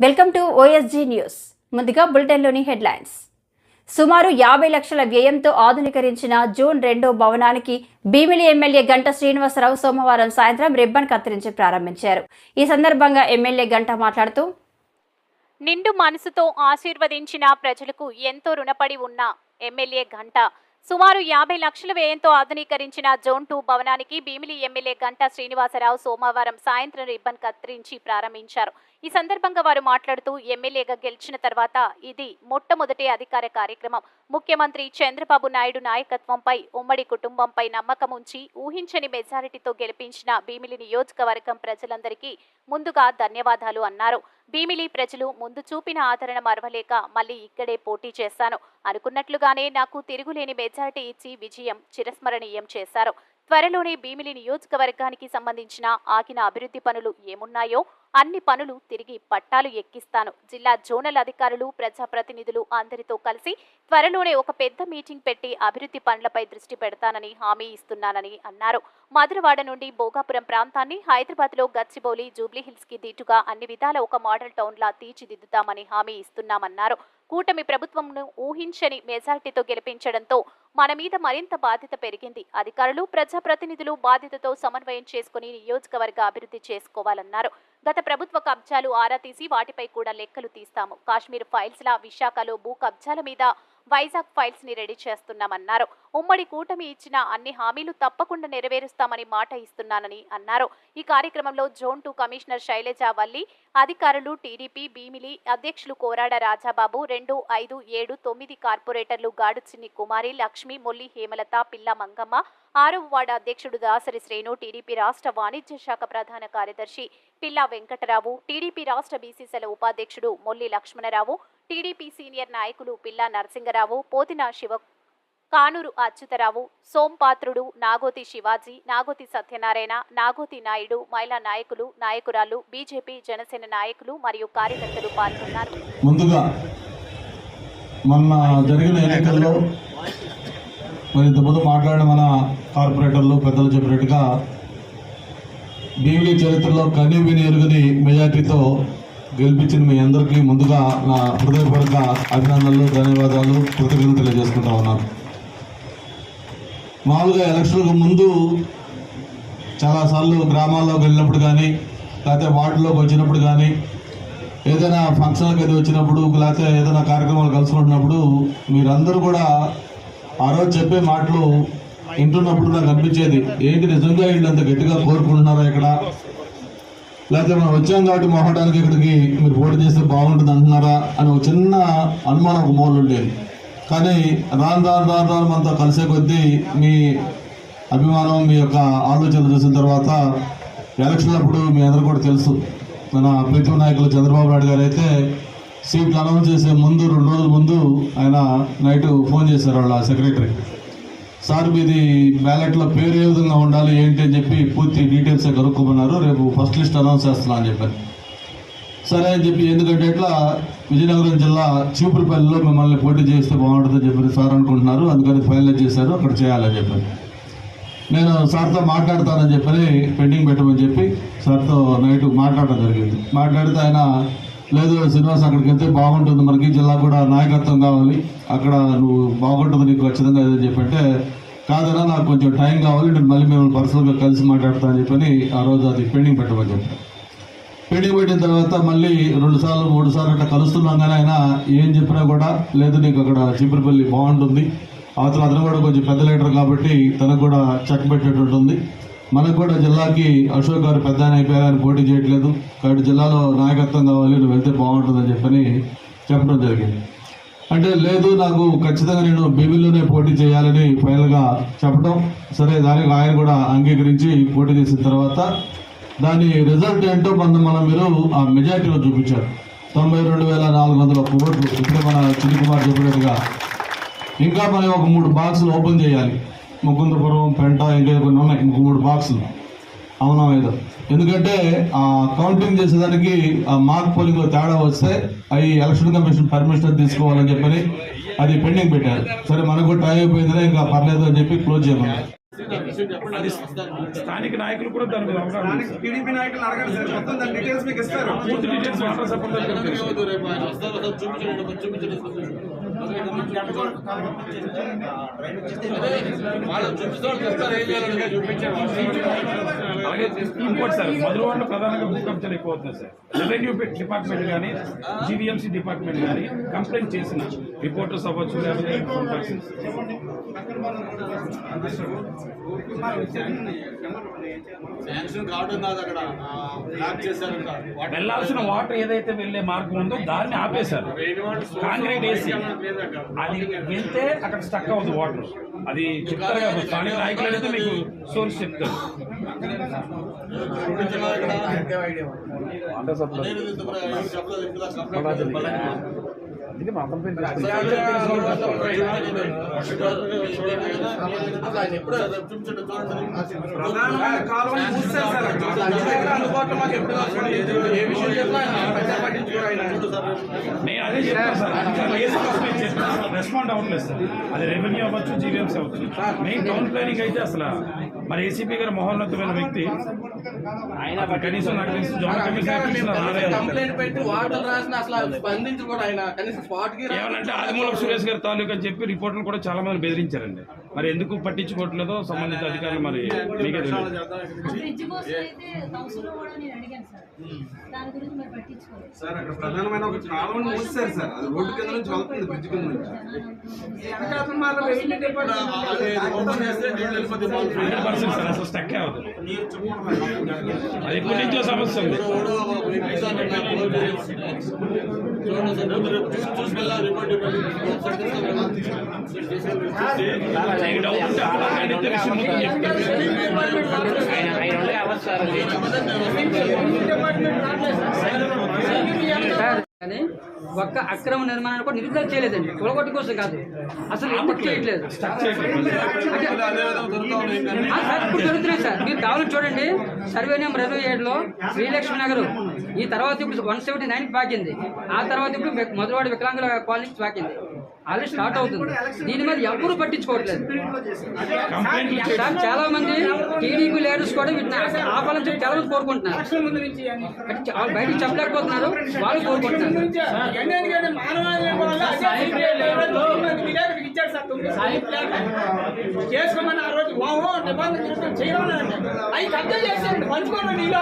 Welcome to OSG news. ముందుగా బులెటిన్లోని headlines. సుమారు యాభై లక్షల వ్యయంతో ఆధునీకరించిన జూన్ రెండో భవనానికి భీమిలి ఎమ్మెల్యే గంట శ్రీనివాసరావు సోమవారం సాయంత్రం రిబ్బన్ కత్తిరించి ప్రారంభించారు. ఈ సందర్భంగా ఎమ్మెల్యే గంట మాట్లాడుతూ నిండు మనసుతో ఆశీర్వదించిన ప్రజలకు ఎంతో రుణపడి ఉన్న ఎమ్మెల్యే గంట సుమారు యాభై లక్షల వ్యయంతో ఆధునీకరించిన జోన్ టూ భవనానికి భీమిలి ఎమ్మెల్యే గంటా శ్రీనివాసరావు సోమవారం సాయంత్రం రిబ్బన్ కత్తిరించి ప్రారంభించారు. ఈ సందర్భంగా వారు మాట్లాడుతూ ఎమ్మెల్యేగా గెలిచిన తర్వాత ఇది మొట్టమొదటి అధికార కార్యక్రమం. ముఖ్యమంత్రి చంద్రబాబు నాయుడు నాయకత్వంపై ఉమ్మడి కుటుంబంపై నమ్మకం ఉంచి ఊహించని మెజారిటీతో గెలిపించిన భీమిలి నియోజకవర్గం ప్రజలందరికీ ముందుగా ధన్యవాదాలు అన్నారు. భీమిలి ప్రజలు ముందు చూపిన ఆదరణ మరవలేక మళ్ళీ ఇక్కడే పోటీ చేశాను. అనుకున్నట్లుగానే నాకు తిరుగులేని మెజారిటీ ఇచ్చి విజయం చిరస్మరణీయం చేశారు. త్వరలోనే భీమిలి నియోజకవర్గానికి సంబంధించిన ఆగిన అభివృద్ధి పనులు ఏమున్నాయో అన్ని పనులు తిరిగి పట్టాలు ఎక్కిస్తాను. జిల్లా జోనల్ అధికారులు ప్రజాప్రతినిధులు అందరితో కలిసి త్వరలోనే ఒక పెద్ద మీటింగ్ పెట్టి అభివృద్ధి పనులపై దృష్టి పెడతానని హామీ ఇస్తున్నానని అన్నారు. మధురవాడ నుండి భోగాపురం ప్రాంతాన్ని హైదరాబాద్లో గచ్చిబౌలి జూబ్లీహిల్స్కి దీటుగా అన్ని విధాల ఒక మోడల్ టౌన్ లా తీర్చిదిద్దుతామని హామీ ఇస్తున్నామన్నారు. కూటమి ప్రభుత్వంను ఊహించని మెజార్టీతో గెలిపించడంతో మన మీద మరింత బాధ్యత పెరిగింది. అధికారులు ప్రజాప్రతినిధులు బాధ్యతతో సమన్వయం చేసుకుని నియోజకవర్గ అభివృద్ధి చేసుకోవాలన్నారు. గత ప్రభుత్వ కబ్జాలు ఆరా తీసి వాటిపై కూడా లెక్కలు తీస్తాము. కాశ్మీర్ ఫైల్స్ విశాఖలో భూ కబ్జాల మీద వైజాగ్ ఫైల్స్ని రెడీ చేస్తున్నామన్నారు. ఉమ్మడి కూటమి ఇచ్చిన అన్ని హామీలు తప్పకుండా నెరవేరుస్తామని మాట ఇస్తున్నానని అన్నారు. ఈ కార్యక్రమంలో zone two commissioner Shailaja Valli అధికారులు టీడీపీ భీమిలి అధ్యక్షులు కోరాడ రాజాబాబు రెండు ఐదు ఏడు తొమ్మిది కార్పొరేటర్లు గాడుచిన్ని కుమారి లక్ష్మి మొల్లి హేమలత పిల్ల మంగమ్మ ఆరవ వార్డు అధ్యక్షుడు దాసరి శ్రేణు టీడీపీ రాష్ట్ర వాణిజ్య శాఖ ప్రధాన కార్యదర్శి పిల్లా వెంకటరావు టీడీపీ రాష్ట్ర బీసీసీల ఉపాధ్యక్షుడు మొల్లి లక్ష్మణరావు టీడీపీ సీనియర్ నాయకులు పిల్లా నరసింగరావు పోతిన శివ కానూరు అచ్యుతరావు సోంపాత్రుడు నాగోతి శివాజీ నాగోతి సత్యనారాయణ నాగోతి నాయుడు మహిళా నాయకులు నాయకురాలు బీజేపీ జనసేన నాయకులు మరియు కార్యకర్తలు పాల్గొన్నారు. ముందుగా మొన్న జరిగిన ఎన్నికల్లో మరి ఇంతకుముందు మాట్లాడిన మన కార్పొరేటర్లు పెద్దలు చెప్పినట్టుగా భీమిలి చరిత్రలో కనీవిని ఎరుగని మెజార్టీతో గెలిపించిన మీ అందరికీ ముందుగా నా హృదయపూర్వక అభినందనలు ధన్యవాదాలు కృతజ్ఞతలు తెలియజేసుకుంటా ఉన్నాను. మామూలుగా ఎలక్షన్లకు ముందు చాలాసార్లు గ్రామాల్లోకి వెళ్ళినప్పుడు కానీ లేకపోతే వార్డులోకి వచ్చినప్పుడు కానీ ఏదైనా ఫంక్షన్లకు అది వచ్చినప్పుడు లేకపోతే ఏదైనా కార్యక్రమాలు కలుసుకుంటున్నప్పుడు మీరందరూ కూడా ఆ రోజు చెప్పే మాటలు వింటున్నప్పుడు నాకు అనిపించేది ఏంటి నిజంగా వీళ్ళు అంత గట్టిగా కోరుకుంటున్నారా ఇక్కడ? లేకపోతే మనం వచ్చాం కాబట్టి మొహటానికి ఇక్కడికి మీరు పోటీ చేస్తే బాగుంటుంది అంటున్నారా అని ఒక చిన్న అనుమానం ఒక మూలు ఉండేది కానీ రాను రాను రాను రాను మనతో కలిసే కొద్దీ మీ అభిమానం మీ యొక్క ఆలోచనలు చూసిన తర్వాత ఎలక్షన్ అప్పుడు మీ అందరూ కూడా తెలుసు. మన ప్రీతి నాయకులు చంద్రబాబు నాయుడు గారు అయితే సీట్లు అనౌన్స్ చేసే ముందు రెండు రోజుల ముందు ఆయన నైట్ ఫోన్ చేశారు వాళ్ళ సెక్రటరీ. సార్ మీది బ్యాలెట్లో పేరు ఏ విధంగా ఉండాలి ఏంటి అని చెప్పి పూర్తి డీటెయిల్స్ కనుక్కోమన్నారు రేపు ఫస్ట్ లిస్ట్ అనౌన్స్ చేస్తున్నా అని చెప్పారు. సరే అని చెప్పి ఎందుకంటే ఇట్లా విజయనగరం జిల్లా చీపురుపల్లిలో మిమ్మల్ని పోటీ చేస్తే బాగుంటుందని చెప్పి సార్ అనుకుంటున్నారు. అందుకని ఫైనలైజ్ చేశారు. అక్కడ చేయాలని చెప్పారు. నేను సార్తో మాట్లాడతానని చెప్పని పెండింగ్ పెట్టమని చెప్పి సార్తో నైట్ మాట్లాడడం జరిగింది. మాట్లాడితే ఆయన లేదు శ్రీనివాస్ అక్కడికి వెళ్తే బాగుంటుంది. మనకి జిల్లా కూడా నాయకత్వం కావాలి. అక్కడ నువ్వు బాగుంటుంది నీకు ఖచ్చితంగా ఏదని చెప్పంటే కాదన్నా నాకు కొంచెం టైం కావాలి నేను మళ్ళీ మిమ్మల్ని పర్సనల్గా కలిసి మాట్లాడతానని చెప్పని ఆ రోజు అది పెండింగ్ పెట్టమని చెప్పాను. పెండింగ్ పెట్టిన తర్వాత మళ్ళీ రెండు సార్లు మూడు సార్లు అట్లా కలుస్తున్నాం కానీ ఆయన ఏం చెప్పినా కూడా లేదు నీకు అక్కడ చీపురుపల్లి బాగుంటుంది. అవతల అతను కూడా కొంచెం పెద్ద లీడర్ కాబట్టి తనకు కూడా చెక్ పెట్టేటట్టు ఉంది మనకు కూడా జిల్లాకి అశోక్ గారు పెద్ద అయిపోయారు. ఆయన పోటీ చేయట్లేదు. కాబట్టి జిల్లాలో నాయకత్వం కావాలి. నువ్వు వెళ్తే బాగుంటుందని చెప్పని చెప్పడం జరిగింది. అంటే లేదు నాకు ఖచ్చితంగా నేను బీబీలోనే పోటీ చేయాలని ఫైనల్గా చెప్పడం. సరే దానికి ఆయన కూడా అంగీకరించి పోటీ చేసిన తర్వాత దాని రిజల్ట్ ఏంటో మన మనం మీరు ఆ మెజార్టీలో చూపించారు. తొంభై రెండు వేల నాలుగు వందల ఒక్క ఓట్లు. ఇప్పుడే మన చిన్ని కుమార్ చెప్పినట్టుగా ఇంకా మనం ఒక మూడు బాక్సులు ఓపెన్ చేయాలి. ముకుందపురం పెంట ఇంకా కొన్ని ఉన్నాయి. ఇంకో మూడు బాక్సులు అవునా ఏదో ఎందుకంటే ఆ కౌంటింగ్ చేసేదానికి ఆ మార్క్ పోలింగ్లో తేడా వస్తే అవి ఎలక్షన్ కమిషన్ పర్మిషన్ తీసుకోవాలని చెప్పని అది పెండింగ్ పెట్టారు. సరే మనకు టైం అయిపోయిందిలే ఇంకా పర్లేదు అని చెప్పి క్లోజ్ చేయమన్నారు స్థానిక నాయకులు కూడా దాని మీద అవగాహన ఉంది. సార్. టీడీపీ నాయకులు అడగండి సార్ మొత్తం దాని డీటెయిల్స్ మీకు ఇస్తారు. పూర్తి డీటెయిల్స్ వాటర్ సప్లై దగ్గర తెలుసు. ఇంకోటి సార్ మధురవాడలో ప్రధానంగా భూ కబ్జాలు ఎక్కువ అవుతున్నాయి సార్ రెవెన్యూ డిపార్ట్మెంట్ కానీ జీవీఎంసీ డిపార్ట్మెంట్ కానీ కంప్లైంట్ చేసిన రిపోర్టర్స్ అవ్వచ్చు లేకపోతే ఇన్ఫార్మ్ పర్సన్స్ శాంక్షన్ కావడం కాదు అక్కడ బ్లాక్ చేశారంట వెళ్ళాల్సిన వాటర్ ఏదైతే వెళ్ళే మార్గం ఉందో దాన్ని ఆపేశారు. కాంక్రీట్ వేసి అది వెళ్తే అక్కడ స్టక్ అవుతుంది వాటర్ అది చెప్తారు కదా స్థానిక నాయకులు అయితే మీకు సోర్స్ చెప్తారు. వాటర్ మా నేను అదే సార్ రెస్పాండ్ అవ్వట్లేదు సార్ అది రెవెన్యూ అవ్వచ్చు. జీవీఎంసీ అవ్వచ్చు మెయిన్ టౌన్ ప్లానింగ్ అయితే అసలు మరి ఏసీపీ గారు మహోన్నతమైన వ్యక్తి ఆయన కనీసం నాకు తెలిసి జాయింట్ కమిషనర్ పెట్టి వాటర్ రాసిన అసలు స్పందించి కూడా ఆయన కనీసం స్పాట్కి ఏమనంటే ఆదిమూలపు సురేష్ గారి తాలూకు అని చెప్పి రిపోర్టులు కూడా చాలా మంది బెదిరించారండి. మరి ఎందుకు పట్టించుకోవట్లేదో సంబంధిత అధికారులు మరి మీకే సార్. దాని గురించి మరి పట్టించుకోలేదు. సార్ అక్కడ ప్రధానమైన ఒక కాలువని మూసేశారు సార్. అది రోడ్డు కింద నుంచి వెళ్తుంది బ్రిడ్జ్ కింద నుంచి. హండ్రెడ్ పర్సెంట్ సార్ అసలు స్టక్ అవ్వదు అది ఎప్పటి నుంచో సమస్య ఉంది. మీకు కానీ ఒక్క అక్రమ నిర్మాణాన్ని కూడా నిరుద్ధరణ చేయలేదండి. కూలగొట్టు కోసం కాదు. అసలు ఎందుకు చేయట్లేదు? సార్ ఇప్పుడు జరుగుతున్నాయి సార్. మీరు కావాలని చూడండి. సర్వే నెంబర్ ఇరవై ఏడులో శ్రీలక్ష్మి నగర్. ఈ తర్వాత ఇప్పుడు వన్ సెవెంటీ నైన్ పాకింది. ఆ తర్వాత ఇప్పుడు మె- మధురవాడ వికలాంగుల కాలనీ పాకింది. ఆల్రెడీ స్టార్ట్ అవుతుంది. దీని మీద ఎవరు పట్టించుకోవట్లేదు. సార్ చాలా మంది టీడీపీ లీడర్స్ కూడా వీటిని ఆపాలని చెప్పి చాలా కోరుకుంటున్నారు. బయటకు చెప్పలేకపోతున్నారు. వాళ్ళు కోరుకుంటున్నారు. చేసుకోమని ఆ రోజు ఓహో నిబంధన చేయమన్నారండి అవి కబ్జా చేసేయండి పంచుకోండి నీళ్ళు